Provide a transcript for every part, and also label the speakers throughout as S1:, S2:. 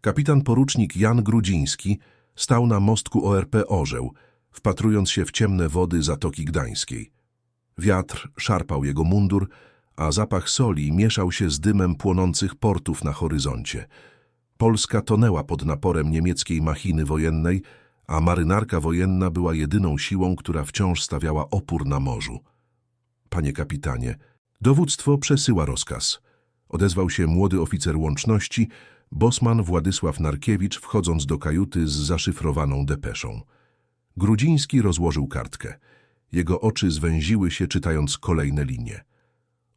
S1: Kapitan porucznik Jan Grudziński stał na mostku ORP Orzeł, wpatrując się w ciemne wody Zatoki Gdańskiej. Wiatr szarpał jego mundur, a zapach soli mieszał się z dymem płonących portów na horyzoncie. Polska tonęła pod naporem niemieckiej machiny wojennej, a marynarka wojenna była jedyną siłą, która wciąż stawiała opór na morzu. Panie kapitanie, dowództwo przesyła rozkaz. Odezwał się młody oficer łączności, bosman Władysław Narkiewicz, wchodząc do kajuty z zaszyfrowaną depeszą. Grudziński rozłożył kartkę. Jego oczy zwęziły się, czytając kolejne linie.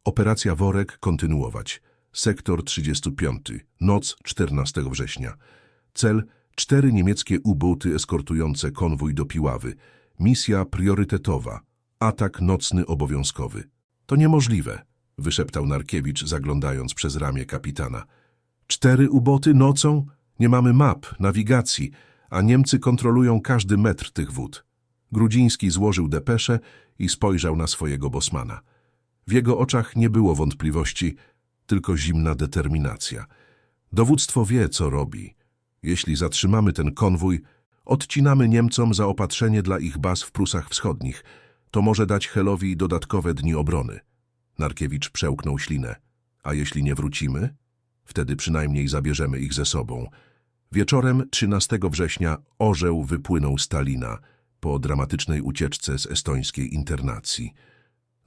S1: Operacja Worek kontynuować. Sektor 35. Noc 14 września. Cel cztery niemieckie U-boaty eskortujące konwój do Piławy. Misja priorytetowa. Atak nocny obowiązkowy. To niemożliwe, wyszeptał Narkiewicz, zaglądając przez ramię kapitana. Cztery uboty nocą? Nie mamy map, nawigacji, a Niemcy kontrolują każdy metr tych wód. Grudziński złożył depeszę i spojrzał na swojego bosmana. W jego oczach nie było wątpliwości, tylko zimna determinacja. Dowództwo wie, co robi. Jeśli zatrzymamy ten konwój, odcinamy Niemcom zaopatrzenie dla ich baz w Prusach Wschodnich. To może dać Helowi dodatkowe dni obrony. Narkiewicz przełknął ślinę. A jeśli nie wrócimy? Wtedy przynajmniej zabierzemy ich ze sobą. Wieczorem 13 września orzeł wypłynął z Talina po dramatycznej ucieczce z estońskiej internacji.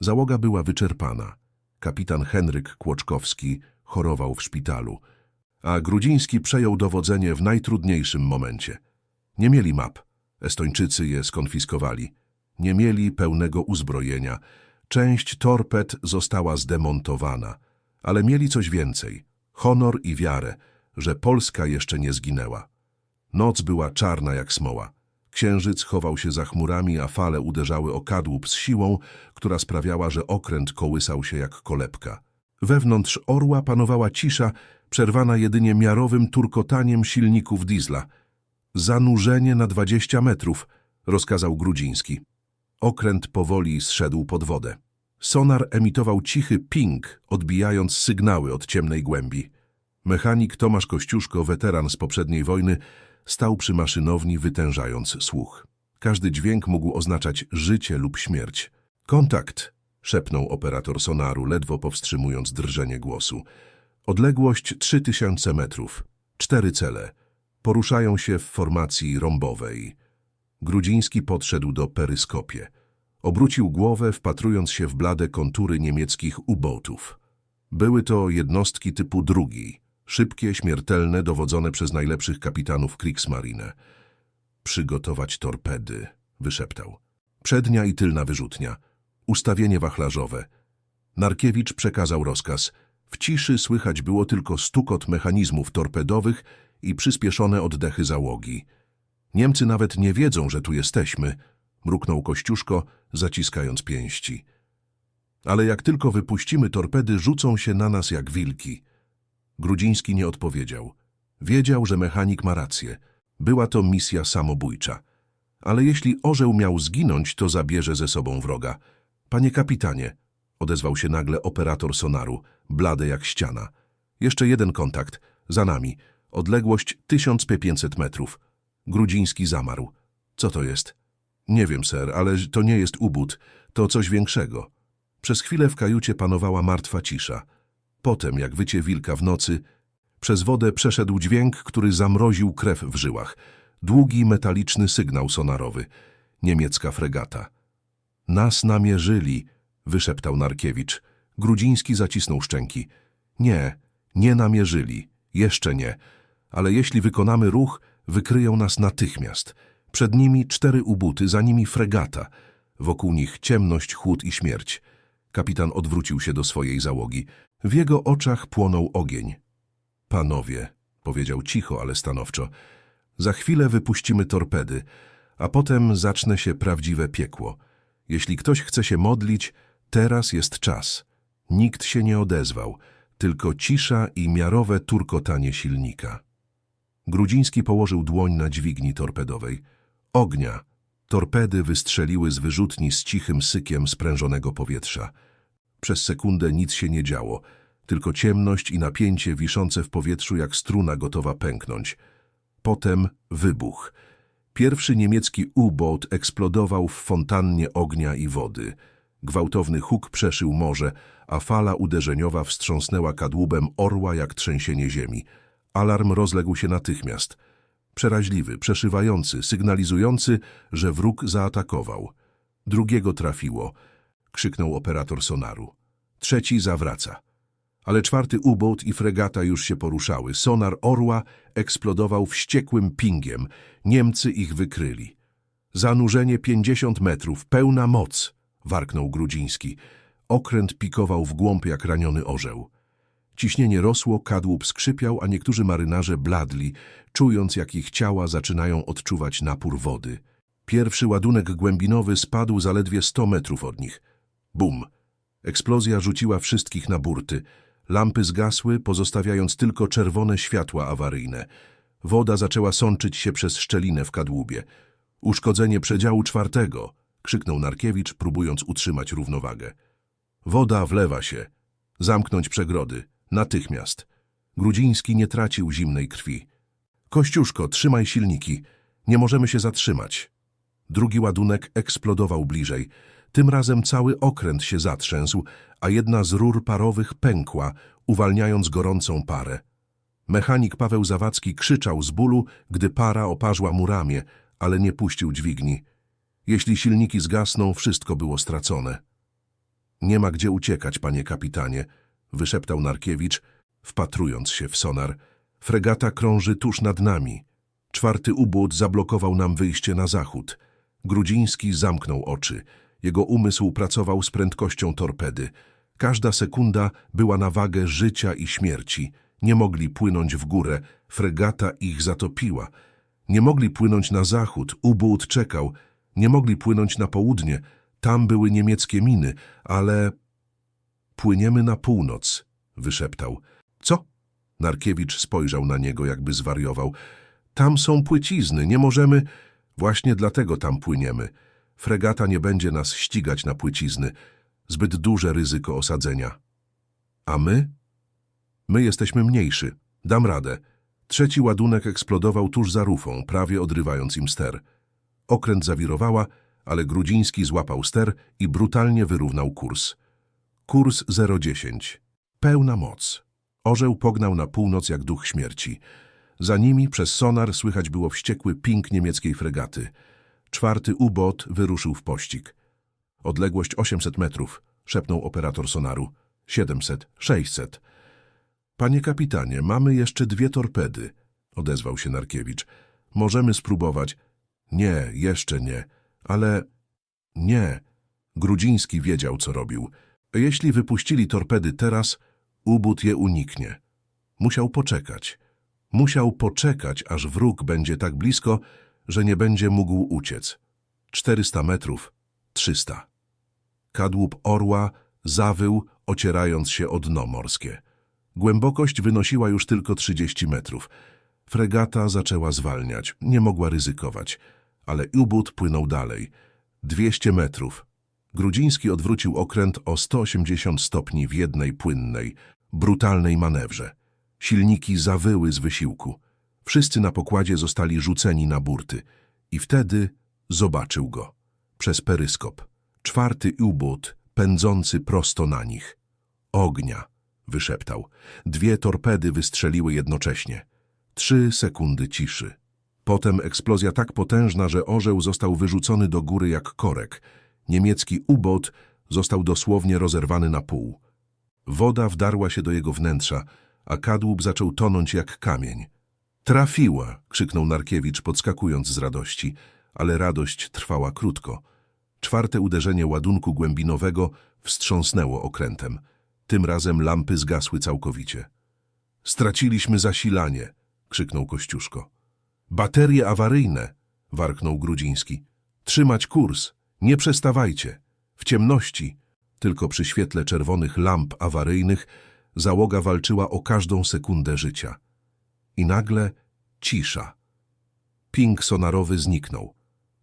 S1: Załoga była wyczerpana. Kapitan Henryk Kłoczkowski chorował w szpitalu, a Grudziński przejął dowodzenie w najtrudniejszym momencie. Nie mieli map. Estończycy je skonfiskowali. Nie mieli pełnego uzbrojenia. Część torped została zdemontowana, ale mieli coś więcej. Honor i wiarę, że Polska jeszcze nie zginęła. Noc była czarna jak smoła. Księżyc chował się za chmurami, a fale uderzały o kadłub z siłą, która sprawiała, że okręt kołysał się jak kolebka. Wewnątrz orła panowała cisza, przerwana jedynie miarowym turkotaniem silników diesla. Zanurzenie na dwadzieścia metrów, rozkazał Grudziński. Okręt powoli zszedł pod wodę. Sonar emitował cichy ping, odbijając sygnały od ciemnej głębi. Mechanik Tomasz Kościuszko, weteran z poprzedniej wojny, stał przy maszynowni, wytężając słuch. Każdy dźwięk mógł oznaczać życie lub śmierć. Kontakt, szepnął operator sonaru, ledwo powstrzymując drżenie głosu. Odległość 3000 metrów. Cztery cele. Poruszają się w formacji rąbowej. Grudziński podszedł do peryskopie. Obrócił głowę, wpatrując się w blade kontury niemieckich U-boatów. Były to jednostki typu drugi, szybkie, śmiertelne, dowodzone przez najlepszych kapitanów Kriegsmarine. Przygotować torpedy, wyszeptał. Przednia i tylna wyrzutnia. Ustawienie wachlarzowe. Narkiewicz przekazał rozkaz. W ciszy słychać było tylko stukot mechanizmów torpedowych i przyspieszone oddechy załogi. Niemcy nawet nie wiedzą, że tu jesteśmy, mruknął Kościuszko, zaciskając pięści. Ale jak tylko wypuścimy torpedy, rzucą się na nas jak wilki. Grudziński nie odpowiedział. Wiedział, że mechanik ma rację. Była to misja samobójcza. Ale jeśli orzeł miał zginąć, to zabierze ze sobą wroga. Panie kapitanie, odezwał się nagle operator sonaru, blady jak ściana. Jeszcze jeden kontakt, za nami. Odległość 1500 metrów. Grudziński zamarł. Co to jest? Nie wiem, ser, ale to nie jest ubót, to coś większego. Przez chwilę w kajucie panowała martwa cisza. Potem, jak wycie wilka w nocy, przez wodę przeszedł dźwięk, który zamroził krew w żyłach. Długi, metaliczny sygnał sonarowy. Niemiecka fregata. Nas namierzyli, wyszeptał Narkiewicz. Grudziński zacisnął szczęki. Nie, nie namierzyli. Jeszcze nie. Ale jeśli wykonamy ruch, wykryją nas natychmiast. Przed nimi cztery ubuty, za nimi fregata. Wokół nich ciemność, chłód i śmierć. Kapitan odwrócił się do swojej załogi. W jego oczach płonął ogień. Panowie, powiedział cicho, ale stanowczo, za chwilę wypuścimy torpedy, a potem zacznie się prawdziwe piekło. Jeśli ktoś chce się modlić, teraz jest czas. Nikt się nie odezwał, tylko cisza i miarowe turkotanie silnika. Grudziński położył dłoń na dźwigni torpedowej. Ognia! Torpedy wystrzeliły z wyrzutni z cichym sykiem sprężonego powietrza. Przez sekundę nic się nie działo. tylko ciemność i napięcie wiszące w powietrzu jak struna gotowa pęknąć. Potem wybuch. Pierwszy niemiecki U-boat eksplodował w fontannie ognia i wody. Gwałtowny huk przeszył morze, a fala uderzeniowa wstrząsnęła kadłubem orła jak trzęsienie ziemi. Alarm rozległ się natychmiast. Przeraźliwy, przeszywający, sygnalizujący, że wróg zaatakował. Drugiego trafiło, krzyknął operator sonaru. Trzeci zawraca. Ale czwarty U-boat i fregata już się poruszały. Sonar orła eksplodował wściekłym pingiem. Niemcy ich wykryli. Zanurzenie 50 metrów, pełna moc, warknął Grudziński. Okręt pikował w głąb jak raniony orzeł. Ciśnienie rosło, kadłub skrzypiał, a niektórzy marynarze bladli, czując jak ich ciała zaczynają odczuwać napór wody. Pierwszy ładunek głębinowy spadł zaledwie 100 metrów od nich. Bum! Eksplozja rzuciła wszystkich na burty. Lampy zgasły, pozostawiając tylko czerwone światła awaryjne. Woda zaczęła sączyć się przez szczelinę w kadłubie. Uszkodzenie przedziału czwartego, krzyknął Narkiewicz, próbując utrzymać równowagę. Woda wlewa się. Zamknąć przegrody. Natychmiast. Grudziński nie tracił zimnej krwi. Kościuszko, trzymaj silniki. Nie możemy się zatrzymać. Drugi ładunek eksplodował bliżej. Tym razem cały okręt się zatrzęsł, a jedna z rur parowych pękła, uwalniając gorącą parę. Mechanik Paweł Zawadzki krzyczał z bólu, gdy para oparzyła mu ramię, ale nie puścił dźwigni. Jeśli silniki zgasną, wszystko było stracone. Nie ma gdzie uciekać, panie kapitanie, wyszeptał Narkiewicz, wpatrując się w sonar. Fregata krąży tuż nad nami. Czwarty ubód zablokował nam wyjście na zachód. Grudziński zamknął oczy. Jego umysł pracował z prędkością torpedy. Każda sekunda była na wagę życia i śmierci. Nie mogli płynąć w górę, fregata ich zatopiła. Nie mogli płynąć na zachód, ubód czekał. Nie mogli płynąć na południe, tam były niemieckie miny, ale... Płyniemy na północ, wyszeptał. Co? Narkiewicz spojrzał na niego, jakby zwariował. Tam są płycizny, nie możemy... Właśnie dlatego tam płyniemy. Fregata nie będzie nas ścigać na płycizny. Zbyt duże ryzyko osadzenia. A my? My jesteśmy mniejszy. Dam radę. Trzeci ładunek eksplodował tuż za rufą, prawie odrywając im ster. Okręt zawirowała, ale Grudziński złapał ster i brutalnie wyrównał kurs. Kurs 010. Pełna moc. Orzeł pognał na północ jak duch śmierci. Za nimi przez sonar słychać było wściekły ping niemieckiej fregaty. Czwarty U-bot wyruszył w pościg. Odległość 800 metrów, szepnął operator sonaru. 700, 600. Panie kapitanie, mamy jeszcze dwie torpedy, odezwał się Narkiewicz. Możemy spróbować. Nie, jeszcze nie, ale... Nie. Grudziński wiedział, co robił. Jeśli wypuścili torpedy teraz, ubót je uniknie. Musiał poczekać. Musiał poczekać, aż wróg będzie tak blisko, że nie będzie mógł uciec. 400 metrów, 300. Kadłub orła zawył, ocierając się o dno morskie. Głębokość wynosiła już tylko 30 metrów. Fregata zaczęła zwalniać, nie mogła ryzykować, ale ubót płynął dalej. 200 metrów. Grudziński odwrócił okręt o 180 stopni w jednej płynnej, brutalnej manewrze. Silniki zawyły z wysiłku. Wszyscy na pokładzie zostali rzuceni na burty. I wtedy zobaczył go. Przez peryskop. Czwarty ubót pędzący prosto na nich. Ognia, wyszeptał. Dwie torpedy wystrzeliły jednocześnie. Trzy sekundy ciszy. Potem eksplozja tak potężna, że orzeł został wyrzucony do góry jak korek. Niemiecki ubot został dosłownie rozerwany na pół. Woda wdarła się do jego wnętrza, a kadłub zaczął tonąć jak kamień. Trafiła! krzyknął Narkiewicz, podskakując z radości, ale radość trwała krótko. Czwarte uderzenie ładunku głębinowego wstrząsnęło okrętem. Tym razem lampy zgasły całkowicie. Straciliśmy zasilanie! krzyknął Kościuszko. Baterie awaryjne! warknął Grudziński. Trzymać kurs! Nie przestawajcie! W ciemności, tylko przy świetle czerwonych lamp awaryjnych, załoga walczyła o każdą sekundę życia. I nagle cisza. Ping sonarowy zniknął.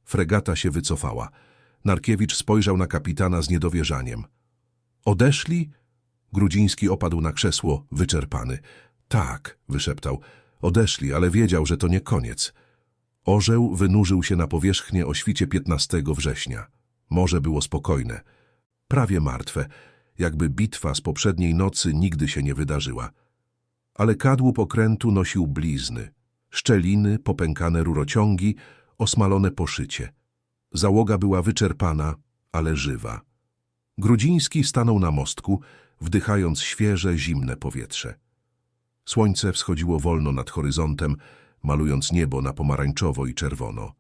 S1: Fregata się wycofała. Narkiewicz spojrzał na kapitana z niedowierzaniem. Odeszli? Grudziński opadł na krzesło, wyczerpany. Tak, wyszeptał. Odeszli, ale wiedział, że to nie koniec. Orzeł wynurzył się na powierzchnię o świcie 15 września. Morze było spokojne, prawie martwe, jakby bitwa z poprzedniej nocy nigdy się nie wydarzyła. Ale kadłub okrętu nosił blizny, szczeliny, popękane rurociągi, osmalone poszycie. Załoga była wyczerpana, ale żywa. Grudziński stanął na mostku, wdychając świeże, zimne powietrze. Słońce wschodziło wolno nad horyzontem, malując niebo na pomarańczowo i czerwono.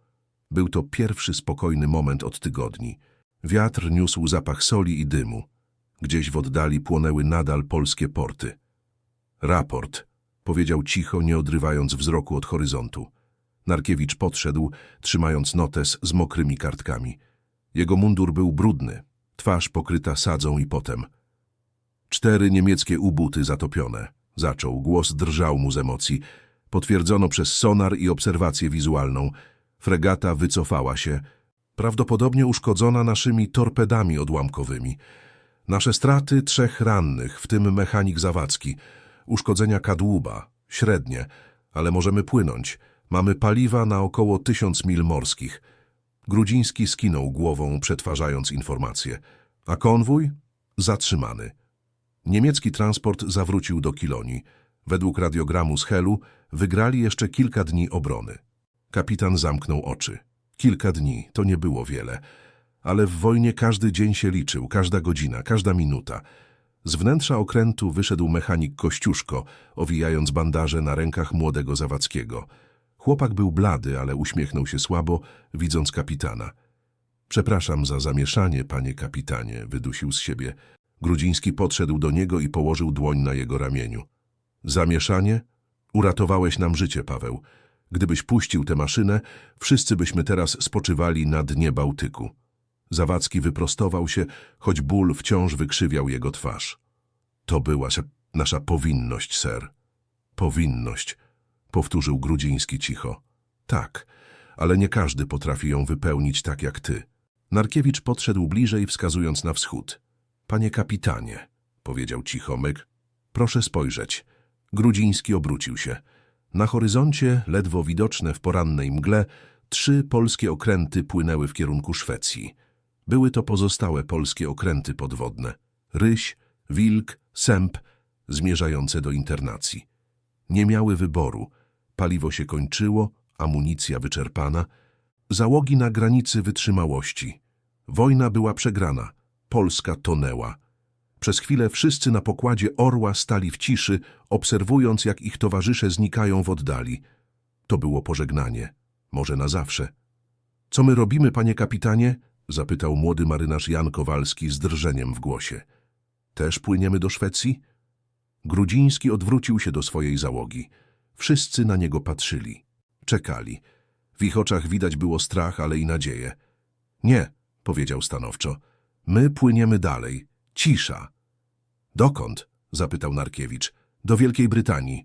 S1: Był to pierwszy spokojny moment od tygodni. Wiatr niósł zapach soli i dymu. Gdzieś w oddali płonęły nadal polskie porty. Raport, powiedział cicho, nie odrywając wzroku od horyzontu. Narkiewicz podszedł, trzymając notes z mokrymi kartkami. Jego mundur był brudny, twarz pokryta sadzą i potem. Cztery niemieckie ubuty zatopione. Zaczął, głos drżał mu z emocji. Potwierdzono przez sonar i obserwację wizualną. Fregata wycofała się, prawdopodobnie uszkodzona naszymi torpedami odłamkowymi. Nasze straty trzech rannych, w tym mechanik zawadzki. Uszkodzenia kadłuba, średnie, ale możemy płynąć. Mamy paliwa na około tysiąc mil morskich. Grudziński skinął głową, przetwarzając informacje. A konwój? Zatrzymany. Niemiecki transport zawrócił do Kilonii. Według radiogramu z Helu wygrali jeszcze kilka dni obrony. Kapitan zamknął oczy. Kilka dni, to nie było wiele. Ale w wojnie każdy dzień się liczył, każda godzina, każda minuta. Z wnętrza okrętu wyszedł mechanik Kościuszko, owijając bandaże na rękach młodego Zawadzkiego. Chłopak był blady, ale uśmiechnął się słabo, widząc kapitana. Przepraszam za zamieszanie, panie kapitanie, wydusił z siebie. Grudziński podszedł do niego i położył dłoń na jego ramieniu. Zamieszanie? Uratowałeś nam życie, Paweł. Gdybyś puścił tę maszynę, wszyscy byśmy teraz spoczywali na dnie Bałtyku. Zawadzki wyprostował się, choć ból wciąż wykrzywiał jego twarz. To była nasza powinność, ser. Powinność, powtórzył Grudziński cicho. Tak, ale nie każdy potrafi ją wypełnić tak jak ty. Narkiewicz podszedł bliżej, wskazując na wschód. Panie kapitanie, powiedział cicho myk, proszę spojrzeć. Grudziński obrócił się. Na horyzoncie, ledwo widoczne w porannej mgle, trzy polskie okręty płynęły w kierunku Szwecji. Były to pozostałe polskie okręty podwodne. Ryś, Wilk, Sęp, zmierzające do internacji. Nie miały wyboru. Paliwo się kończyło, amunicja wyczerpana. Załogi na granicy wytrzymałości. Wojna była przegrana. Polska tonęła. Przez chwilę wszyscy na pokładzie orła stali w ciszy, obserwując, jak ich towarzysze znikają w oddali. To było pożegnanie. Może na zawsze. Co my robimy, panie kapitanie? zapytał młody marynarz Jan Kowalski z drżeniem w głosie. Też płyniemy do Szwecji? Grudziński odwrócił się do swojej załogi. Wszyscy na niego patrzyli. Czekali. W ich oczach widać było strach, ale i nadzieję. Nie, powiedział stanowczo. My płyniemy dalej. Cisza. Dokąd? zapytał Narkiewicz. Do Wielkiej Brytanii.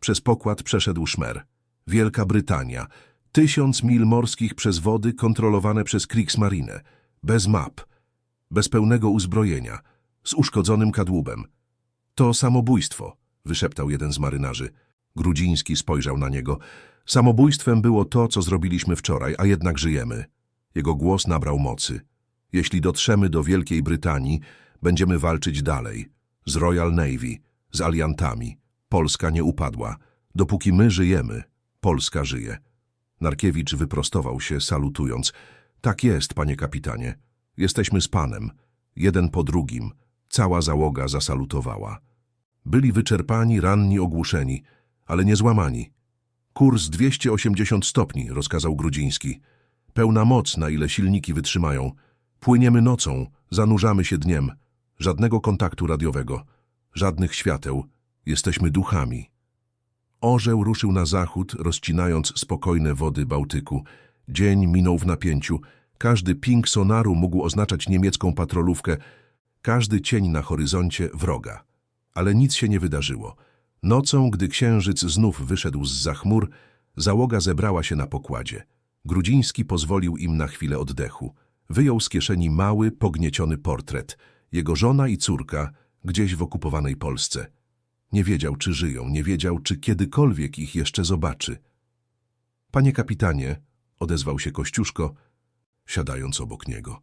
S1: Przez pokład przeszedł szmer. Wielka Brytania. Tysiąc mil morskich przez wody kontrolowane przez Kriegsmarine. Bez map. Bez pełnego uzbrojenia. Z uszkodzonym kadłubem. To samobójstwo, wyszeptał jeden z marynarzy. Grudziński spojrzał na niego. Samobójstwem było to, co zrobiliśmy wczoraj, a jednak żyjemy. Jego głos nabrał mocy. Jeśli dotrzemy do Wielkiej Brytanii, będziemy walczyć dalej. Z Royal Navy, z aliantami. Polska nie upadła. Dopóki my żyjemy, Polska żyje. Narkiewicz wyprostował się, salutując. Tak jest, panie kapitanie. Jesteśmy z panem. Jeden po drugim. Cała załoga zasalutowała. Byli wyczerpani, ranni, ogłuszeni, ale nie złamani. Kurs 280 stopni, rozkazał Grudziński. Pełna moc, na ile silniki wytrzymają. Płyniemy nocą, zanurzamy się dniem. Żadnego kontaktu radiowego, żadnych świateł. Jesteśmy duchami. Orzeł ruszył na zachód, rozcinając spokojne wody Bałtyku. Dzień minął w napięciu. Każdy ping sonaru mógł oznaczać niemiecką patrolówkę, każdy cień na horyzoncie wroga. Ale nic się nie wydarzyło. Nocą, gdy księżyc znów wyszedł z za chmur, załoga zebrała się na pokładzie. Grudziński pozwolił im na chwilę oddechu. Wyjął z kieszeni mały, pognieciony portret. Jego żona i córka, gdzieś w okupowanej Polsce. Nie wiedział, czy żyją, nie wiedział, czy kiedykolwiek ich jeszcze zobaczy. Panie kapitanie, odezwał się Kościuszko, siadając obok niego.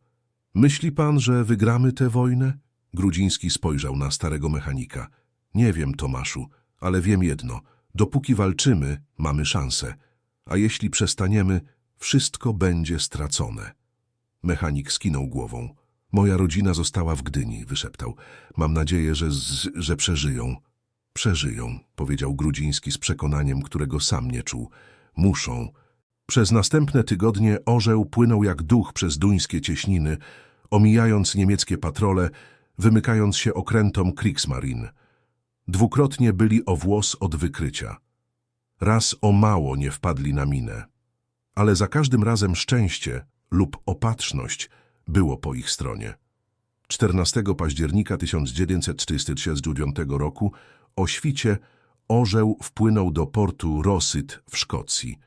S1: Myśli pan, że wygramy tę wojnę? Grudziński spojrzał na starego mechanika. Nie wiem, Tomaszu, ale wiem jedno. Dopóki walczymy, mamy szansę. A jeśli przestaniemy, wszystko będzie stracone. Mechanik skinął głową. Moja rodzina została w Gdyni, wyszeptał. Mam nadzieję, że, z, że przeżyją. Przeżyją, powiedział Grudziński z przekonaniem, którego sam nie czuł. Muszą. Przez następne tygodnie orzeł płynął jak duch przez duńskie cieśniny, omijając niemieckie patrole, wymykając się okrętom Kriegsmarine. Dwukrotnie byli o włos od wykrycia. Raz o mało nie wpadli na minę. Ale za każdym razem szczęście lub opatrzność było po ich stronie. 14 października 1949 roku o świcie orzeł wpłynął do portu Rosyth w Szkocji.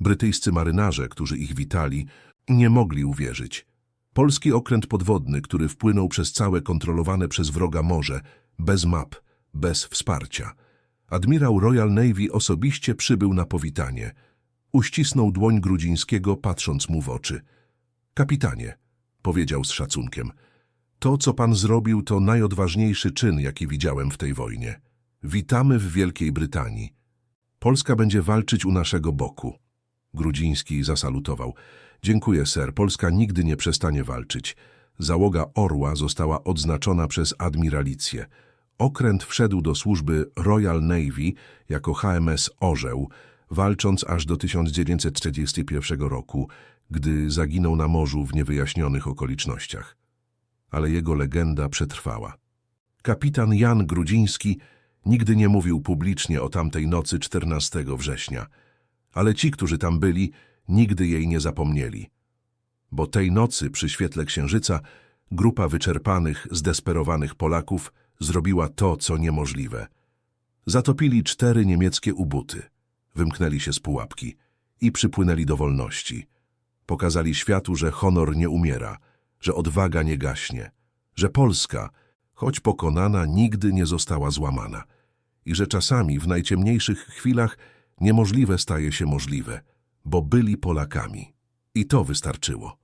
S1: Brytyjscy marynarze, którzy ich witali, nie mogli uwierzyć. Polski okręt podwodny, który wpłynął przez całe kontrolowane przez wroga morze, bez map, bez wsparcia. Admirał Royal Navy osobiście przybył na powitanie. Uścisnął dłoń Grudzińskiego, patrząc mu w oczy. Kapitanie, powiedział z szacunkiem, to, co pan zrobił, to najodważniejszy czyn, jaki widziałem w tej wojnie. Witamy w Wielkiej Brytanii. Polska będzie walczyć u naszego boku. Grudziński zasalutował. Dziękuję, ser. Polska nigdy nie przestanie walczyć. Załoga Orła została odznaczona przez admiralicję. Okręt wszedł do służby Royal Navy jako HMS Orzeł, walcząc aż do 1941 roku, gdy zaginął na morzu w niewyjaśnionych okolicznościach. Ale jego legenda przetrwała. Kapitan Jan Grudziński nigdy nie mówił publicznie o tamtej nocy 14 września, ale ci, którzy tam byli, nigdy jej nie zapomnieli. Bo tej nocy przy świetle księżyca grupa wyczerpanych, zdesperowanych Polaków zrobiła to, co niemożliwe. Zatopili cztery niemieckie ubuty, wymknęli się z pułapki i przypłynęli do wolności. Pokazali światu, że honor nie umiera, że odwaga nie gaśnie, że Polska, choć pokonana, nigdy nie została złamana i że czasami w najciemniejszych chwilach niemożliwe staje się możliwe, bo byli Polakami. I to wystarczyło.